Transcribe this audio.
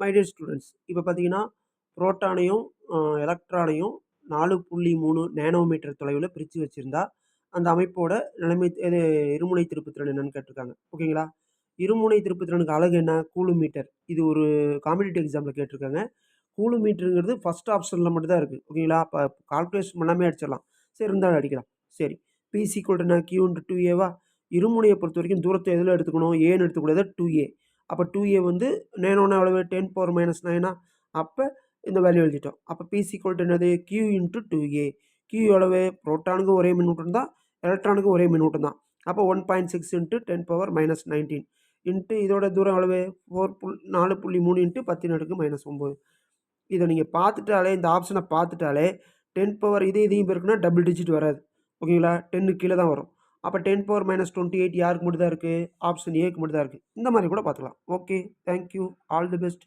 My dear students இப்போ பார்த்தீங்கன்னா புரோட்டானையும் எலக்ட்ரானையும் நாலு புள்ளி மூணு நேனோமீட்டர் தொலைவில் பிரித்து வச்சுருந்தா அந்த அமைப்போட நிலைமை இது இருமுனை திருப்புத்திறன் என்னன்னு கேட்டிருக்காங்க. ஓகேங்களா? இருமுனை திருப்புத்திறனுக்கு அழகு என்ன? கூலுமீட்டர் இது ஒரு காம்படிட்டிவ் எக்ஸாமில் கேட்டிருக்காங்க. கூலுமீட்டருங்கிறது ஃபஸ்ட் ஆப்ஷனில் மட்டும்தான் இருக்குது ஓகேங்களா? அப்போ கால்குலேஷன் பண்ணாமே அடிச்சிடலாம். சரி இருந்தாலும் அடிக்கலாம். சரி. பிசி கொல்டனா கியூன்ட்டு டூ ஏவா இருமுனையை பொறுத்த வரைக்கும் தூரத்தை எதில் எடுத்துக்கணும்? ஏன்னு எடுத்துக்கூடாது டூ ஏ அப்போ டூ ஏ வந்து நேனோன்னா எவ்வளவு டென் பவர் மைனஸ் நைனா அப்போ இந்த வேல்யூ எழுதிட்டோம். அப்போ பிசி கோல்ட் என்னது? Q into two A Q எவ்வளவு புரோட்டானுக்கு ஒரே மின்னூட்டம் தான் எலக்ட்ரானுக்கு ஒரே மின்னூட்டம் தான். அப்போ one point six into ten power minus nineteen into இதோட தூரம் எவ்வளவு? ஃபோர் புல் நாலு புள்ளி மூணு இன்ட்டு பத்து அடுக்கு மைனஸ் ஒம்பது இதை நீங்கள் பார்த்துட்டாலே இந்த ஆப்ஷனை பார்த்துட்டாலே டென் பவர் இதே இதையும் இருக்குன்னா டபுள் டிஜிட் வராது. ஓகேங்களா டென்னு கீழே தான் வரும். அப்போ ten power minus twenty eight யாருக்கு மட்டும் தான் இருக்குது ஆப்ஷன் ஏக்கு மட்டும் தான் இருக்குது இந்த மாதிரி கூட பார்த்துக்கலாம். Okay thank you all the best